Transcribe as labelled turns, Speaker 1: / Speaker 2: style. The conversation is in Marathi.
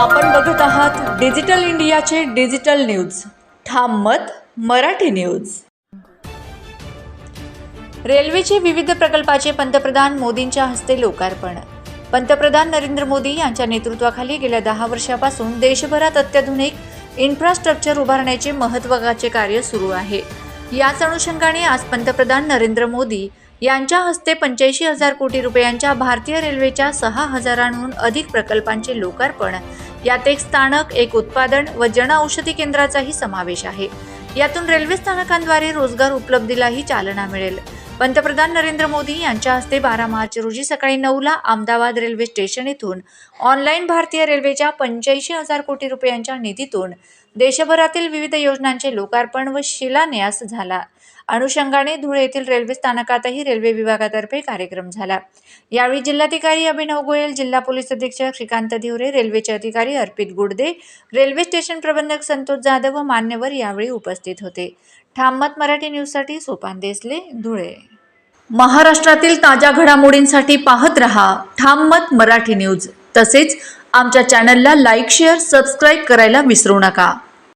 Speaker 1: आपण बघत आहात डिजिटल इंडियाचे डिजिटल न्यूज. ठाम मत मराठी न्यूज. रेल्वेचे विविध प्रकल्पाचे पंतप्रधान मोदींच्या हस्ते लोकार्पण. पंतप्रधान नरेंद्र मोदी यांच्या नेतृत्वाखाली गेल्या दहा वर्षापासून देशभरात अत्याधुनिक इन्फ्रास्ट्रक्चर उभारण्याचे महत्त्वाचे कार्य सुरू आहे. याच अनुषंगाने आज पंतप्रधान नरेंद्र मोदी यांच्या हस्ते पंच्याऐंशी हजार कोटी रुपयांच्या भारतीय रेल्वेच्या सहा हजारांहून अधिक प्रकल्पांचे लोकार्पण. यात एक स्थानक एक उत्पादन व जनऔषधी केंद्राचाही समावेश आहे. यातून रेल्वे स्थानकांद्वारे रोजगार उपलब्धीलाही चालना मिळेल. पंतप्रधान नरेंद्र मोदी यांच्या हस्ते बारा मार्च रोजी सकाळी नऊला अहमदाबाद रेल्वे स्टेशन येथून ऑनलाईन भारतीय रेल्वेच्या पंच्याऐंशी हजार कोटी रुपयांच्या निधीतून देशभरातील विविध योजनांचे लोकार्पण व शिलान्यास झाला. अनुषंगाने धुळे येथील रेल्वे स्थानकातही रेल्वे विभागातर्फे कार्यक्रम झाला. यावेळी जिल्हाधिकारी अभिनव गोयल जिल्हा पोलीस अधीक्षक श्रीकांत धिवरे रेल्वेचे अधिकारी अर्पित गुडदे रेल्वे स्टेशन प्रबंधक संतोष जाधव व मान्यवर यावेळी उपस्थित होते. ठाममत मराठी न्यूजसाठी सोपान देसले धुळे. महाराष्ट्रातील ताज्या घडामोडींसाठी पाहत रहा ठाममत मराठी न्यूज. तसेच आमच्या चॅनलला लाईक शेअर सबस्क्राईब करायला विसरू नका.